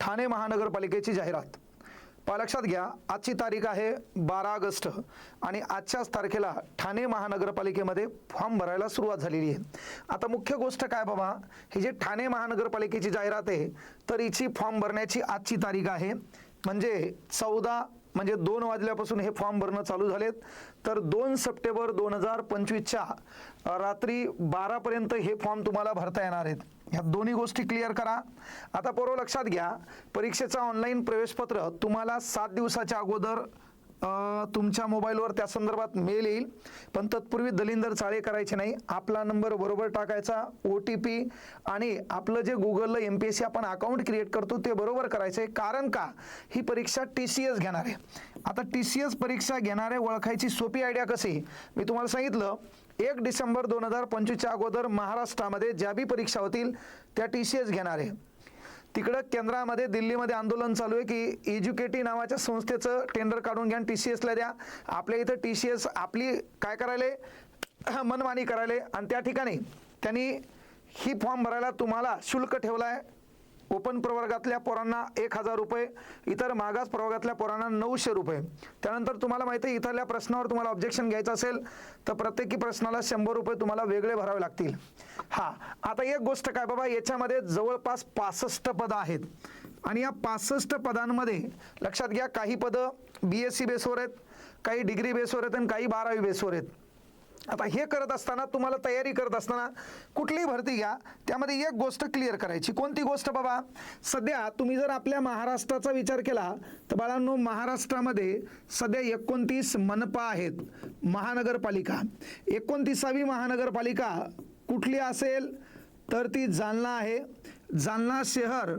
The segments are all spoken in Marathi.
ठाणे महानगरपालिकेची जाहिरात. पहा लक्षात घ्या आजची तारीख आहे बारा ऑगस्ट आणि आजच्याच तारखेला ठाणे महानगरपालिकेमध्ये फॉर्म भरायला सुरुवात झालेली आहे. आता मुख्य गोष्ट काय बाबा ही जी ठाणे महानगरपालिकेची जाहिरात आहे तर हिची फॉर्म भरण्याची आजची तारीख आहे. म्हणजे चौदा म्हणजे दोन वाजल्यापासून हे फॉर्म भरणं चालू झालेत. तर दोन सप्टेंबर दोन हजार पंचवीसच्या रात्री बारापर्यंत हे फॉर्म तुम्हाला भरता येणार आहेत. ह्या दोन्ही गोष्टी क्लिअर करा. आता पूर्व लक्षात घ्या परीक्षेचा ऑनलाईन प्रवेशपत्र तुम्हाला सात दिवसाच्या अगोदर तुमच्या मोबाईलवर त्या संदर्भात मेल येईल. पण तत्पूर्वी दलिंदर चाळे करायचे नाही. आपला नंबर बरोबर टाकायचा ओ टी पी आणि आपलं जे गुगलला एम पी एस सी आपण अकाउंट क्रिएट करतो ते बरोबर करायचं आहे कारण का? ही परीक्षा टी सी एस घेणार. आहे आता टी सी एस परीक्षा घेणारे ओळखायची सोपी आयडिया कशी? मी तुम्हाला सांगितलं एक डिसेंबर दोन हजार पंचवीसच्या अगोदर महाराष्ट्रामध्ये ज्या बी परीक्षा होतील त्या टी सी एस घेणार आहे. तिकडं केंद्रामध्ये दिल्लीमध्ये आंदोलन चालू आहे की एज्युकेटी नावाच्या संस्थेचं टेंडर काढून घ्या टी सी एसला द्या. आपल्या इथं टी सी एस आपली काय करायले? मनमानी करायले. आणि त्या ठिकाणी त्यांनी ही फॉर्म भरायला तुम्हाला शुल्क ठेवला आहे ओपन प्रवर्गातल्या पोरांना एक हजार रुपये इतर मागास प्रवर्गातल्या पोरांना नऊशे रुपये. त्यानंतर तुम्हाला माहिती आहे इथल्या प्रश्नावर तुम्हाला ऑब्जेक्शन घ्यायचं असेल तर प्रत्येकी प्रश्नाला शंभर रुपये तुम्हाला वेगळे भरावे लागतील. हा आता एक गोष्ट काय बाबा याच्यामध्ये जवळपास पासष्ट पदं आहेत. आणि या पासष्ट पदांमध्ये लक्षात घ्या काही पदं बी एस सी बेसवर आहेत काही डिग्री बेसवर आहेत आणि काही बारावी बेसवर आहेत. आता हे करत असताना तुम्हाला तयारी करत असताना कुठलीही भरती घ्या त्यामध्ये एक गोष्ट क्लिअर करायची. कोणती गोष्ट बाबा? सध्या तुम्ही जर आपल्या महाराष्ट्राचा विचार केला तर बाळांनो महाराष्ट्रामध्ये सध्या एकोणतीस मनपा आहेत महानगरपालिका. एकोणतीसावी महानगरपालिका कुठली असेल? तर ती जालना आहे. जालना शहर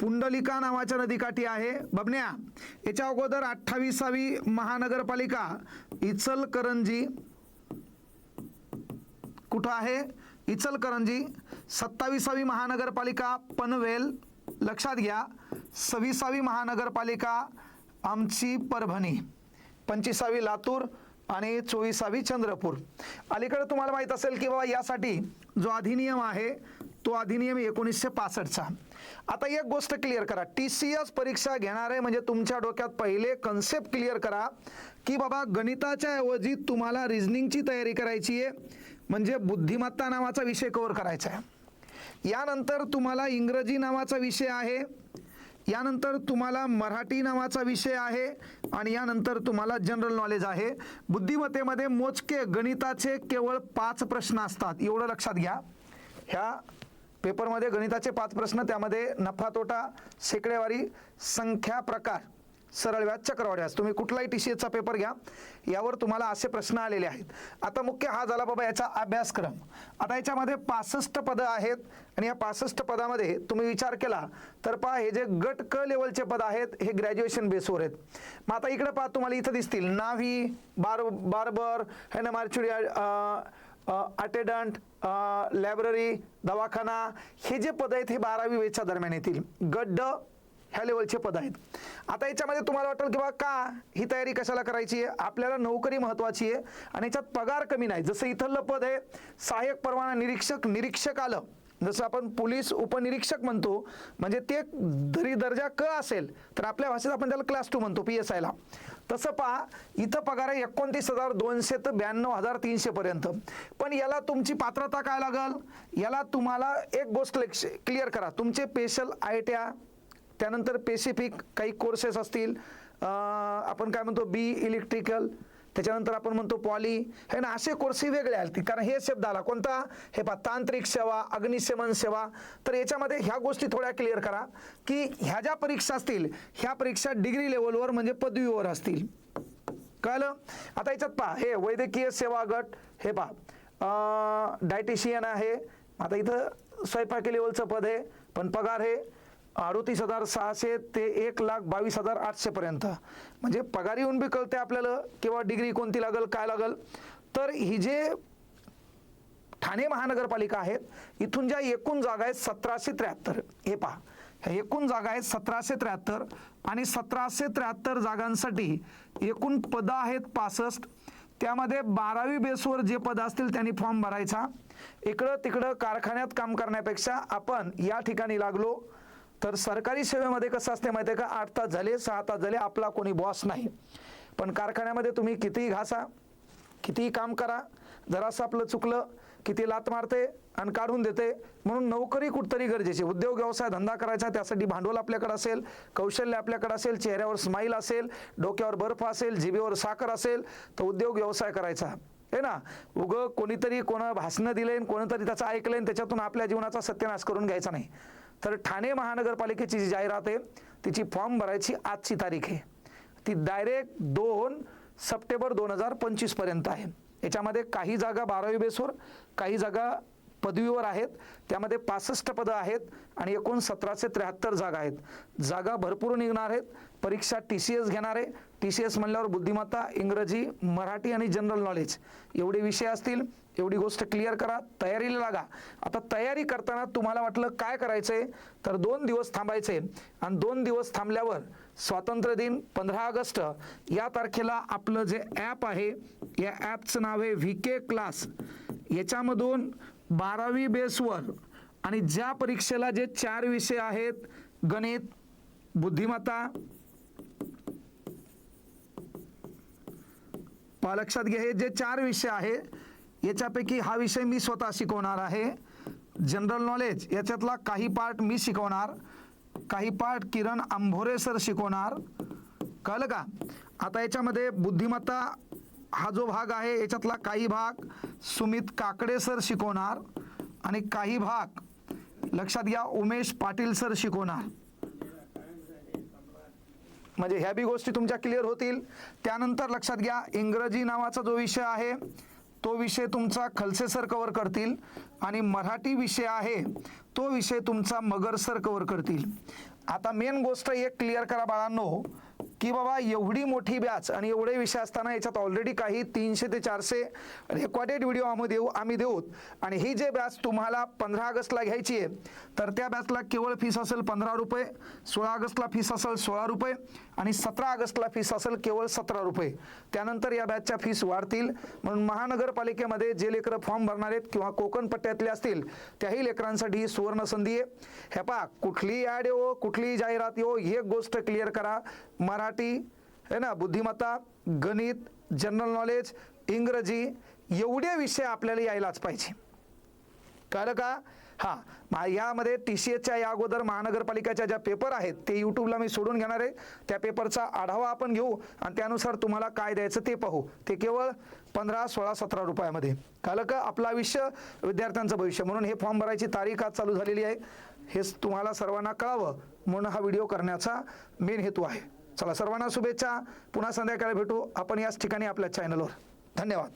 पुंडलिका नावाच्या नदीकाठी आहे. बबन्या याच्या अगोदर अठ्ठावीसावी महानगरपालिका इचलकरंजी कुठं आहे? इचलकरंजी सत्तावीसावी महानगरपालिका पनवेल. लक्षात घ्या सव्वीसावी महानगरपालिका आमची परभणी. पंचवीसावी लातूर आणि चोवीसावी चंद्रपूर. अलीकडे तुम्हाला माहीत असेल की बाबा यासाठी जो अधिनियम आहे तो अधिनियम एकोणीसशे पासष्टचा. आता एक गोष्ट क्लिअर करा. टी सी एस परीक्षा घेणारे म्हणजे तुमच्या डोक्यात पहिले कन्सेप्ट क्लिअर करा की बाबा गणिताच्या ऐवजी तुम्हाला रिझनिंगची तयारी करायची आहे. म्हणजे बुद्धिमत्ता नावाचा विषय कवर करायचा आहे. यानंतर तुम्हाला इंग्रजी नावाचा विषय आहे यानंतर तुम्हाला मराठी नावाचा विषय आहे आणि यानंतर तुम्हाला जनरल नॉलेज आहे. बुद्धिमत्तेमध्ये मोजके गणिताचे केवळ पाच प्रश्न असतात. एवढं लक्षात घ्या. ह्या पेपरमध्ये गणिताचे पाच प्रश्न त्यामध्ये नफा तोटा शेकडेवारी संख्या प्रकार. सरळ व्याज चक्रवाढ व्याज तुम्ही कुठलाही टी सी एसचा पेपर घ्या. यावर तुम्हाला असे प्रश्न आलेले आहेत. आता मुख्य हा झाला बाबा याचा अभ्यासक्रम. आता याच्यामध्ये पासष्ट पदं आहेत आणि या पासष्ट पदामध्ये तुम्ही विचार केला तर पहा हे जे गट क लेवलचे पद आहेत हे ग्रॅज्युएशन बेसवर आहेत. मग आता इकडे पहा तुम्हाला इथं दिसतील. नाव्ही बार बार्बर हे मार्चुरी अटेडंट लायब्ररी दवाखाना हे जे पद आहेत हे बारावी वेच्या दरम्यान येतील. गड्ड ह्या लेवलचे पद आहेत. आता याच्यामध्ये तुम्हाला वाटेल की बा का ही तयारी कशाला करायची आहे? आपल्याला नोकरी महत्वाची आहे आणि याच्यात पगार कमी नाही. जसं इथलं पद आहे सहाय्यक परवाना निरीक्षक निरीक्षक आलं. जसं आपण पोलीस उपनिरीक्षक म्हणतो म्हणजे ते जरी दर्जा क असेल तर आपल्या भाषेत आपण त्याला क्लास टू म्हणतो पी एस आयला तसं पहा इथं पगार आहे एकोणतीस हजार दोनशे ते ब्याण्णव हजार तीनशेपर्यंत पण याला तुमची पात्रता काय लागल? याला तुम्हाला एक गोष्ट क्लिअर करा. तुमचे स्पेशल आय टी त्यानंतर पेसिफिक काही कोर्सेस असतील आपण काय म्हणतो बी इलेक्ट्रिकल त्याच्यानंतर आपण म्हणतो पॉली हे ना असे कोर्सही वेगळे आले कारण हे शब्द आला. कोणता? हे पा तांत्रिक सेवा अग्निशमन सेवा. तर याच्यामध्ये ह्या गोष्टी थोड्या क्लिअर करा की ह्या ज्या परीक्षा असतील ह्या परीक्षा डिग्री लेवलवर म्हणजे पदवीवर असतील. कळलं? आता याच्यात पहा हे वैद्यकीय सेवा गट हे पहा डायटिशियन आहे. आता इथं स्वयंपाकी लेवलचं पद आहे पण पगार हे अडोतीस हजार सहाशे ते एक लाख बावीस हजार आठशे पर्यंत. म्हणजे पगार येऊन बी कळते आपल्याला किंवा डिग्री कोणती लागल काय लागल. तर ही जे ठाणे महानगरपालिका आहेत इथून ज्या एकूण जागा आहेत सतराशे त्र्याहत्तर. हे पहा. ह्या एकूण जागा आहेत सतराशे त्र्याहत्तर. आणि सतराशे त्र्याहत्तर जागांसाठी एकूण पदं आहेत पासष्ट. त्यामध्ये बारावी बेसवर जे पद असतील त्यांनी फॉर्म भरायचा. इकडं तिकडं कारखान्यात काम करण्यापेक्षा आपण या ठिकाणी लागलो. तर सरकारी सेवेमध्ये कसं असते माहिती आहे का? आठ तास झाले सहा तास झाले आपला कोणी बॉस नाही. पण कारखान्यामध्ये तुम्ही कितीही घासा कितीही काम करा जरासं आपलं चुकलं किती लात मारते आणि काढून देते म्हणून नोकरी कुठतरी गरजेची. उद्योग व्यवसाय धंदा करायचा त्यासाठी भांडवल आपल्याकडे असेल कौशल्य आपल्याकडे असेल चेहऱ्यावर स्माईल असेल डोक्यावर बर्फ असेल जिभेवर साखर असेल तर उद्योग व्यवसाय करायचा. हे ना? उगं कोणीतरी कोणा भाषणं दिले कोणीतरी त्याचं ऐकलंय आणि त्याच्यातून आपल्या जीवनाचा सत्यनाश करून घ्यायचा नाही. तर ठाणे महानगरपालिकेची जी जाहिरात आहे तिची फॉर्म भरायची आजची तारीख आहे. ती डायरेक्ट दोन सप्टेंबर दोन हजार पंचवीसपर्यंत आहे. याच्यामध्ये काही जागा बारावी बेसवर काही जागा पदवीवर आहेत. त्यामध्ये पासष्ट पदं आहेत आणि एकूण सतराशे त्र्याहत्तर जागा आहेत. जागा भरपूर निघणार आहेत. परीक्षा टी सी एस घेणार आहे. टी सी एस म्हणल्यावर बुद्धिमत्ता इंग्रजी मराठी आणि जनरल नॉलेज एवढे विषय असतील. एवढी गोष्ट क्लिअर करा. तयारीला लागा. आता तयारी करताना तुम्हाला वाटलं काय करायचंय? तर दोन दिवस थांबायचे. आणि दोन दिवस थांबल्यावर स्वातंत्र्य दिन पंधरा ऑगस्ट या तारखेला आपलं जे ॲप आहे या ॲपचं नाव आहे व्ही के क्लास याच्यामधून बारावी बेसवर. आणि ज्या परीक्षेला जे चार विषय आहेत गणित बुद्धिमत्ता पहा लक्षात घ्या हे जे चार विषय आहे याच्यापैकी हा विषय मी स्वतः शिकवणार आहे. जनरल नॉलेज याच्यातला काही पार्ट मी शिकवणार. काही पार्ट किरण आंभोरे सर शिकवणार. कळलं का? आता याच्यामध्ये बुद्धिमत्ता हा जो भाग आहे याच्यातला काही भाग सुमित काकडे सर शिकवणार आणि काही भाग लक्षात घ्या उमेश पाटील सर शिकवणार. म्हणजे ह्या बी गोष्टी तुमच्या क्लिअर होतील. त्यानंतर लक्षात घ्या इंग्रजी नावाचा जो विषय आहे तो विषय तुमचा खलसे सर कवर करतील आणि मराठी विषय आहे तो विषय तुमचा मगर सर कवर करतील. आता मेन गोष्ट एक क्लिअर करा बाळांनो. की बाबा एवढी मोठी बॅच आणि एवढे विषय असताना याच्यात ऑलरेडी काही तीनशे ते चारशे रेकॉर्डेड व्हिडिओ आम्ही देऊ आम्ही देऊत. आणि ही जे बॅच तुम्हाला पंधरा ऑगस्टला घ्यायची आहे तर त्या बॅचला केवळ फीस असेल पंधरा रुपये सोळा ऑगस्टला फीस असेल सोळा रुपये आणि सतरा ऑगस्टला फीस असेल केवळ सतरा रुपये. त्यानंतर या बॅचच्या फीस वाढतील. म्हणून महानगरपालिकेमध्ये जे लेकरं फॉर्म भरणार आहेत किंवा कोकण पट्ट्यातले असतील त्याही लेकरांसाठी ही सुवर्ण संधी आहे. हे पहा कुठलीही ॲड येऊ कुठलीही जाहिरात येऊ एक गोष्ट क्लिअर करा. मराठी मराठी है ना बुद्धिमत्ता गणित जनरल नॉलेज इंग्रजी एवढे विषय आपल्याला यायलाच पाहिजे. कळलं का? हां यामध्ये टी सी एचच्या या अगोदर महानगरपालिकेच्या ज्या पेपर आहेत ते यूट्यूबला मी सोडून घेणार आहे. त्या पेपरचा आढावा आपण घेऊ आणि त्यानुसार तुम्हाला काय द्यायचं ते पाहू. ते केवळ पंधरा सोळा सतरा रुपयामध्ये. कळलं का? आपलं आयुष्य विद्यार्थ्यांचं भविष्य. म्हणून हे फॉर्म भरायची तारीख आज चालू झालेली आहे. हेच तुम्हाला सर्वांना कळावं म्हणून हा व्हिडिओ करण्याचा मेन हेतू आहे. चला सर्वांना शुभेच्छा. पुन्हा संध्याकाळी भेटू. आपण याच ठिकाणी आपल्या चॅनलवर धन्यवाद.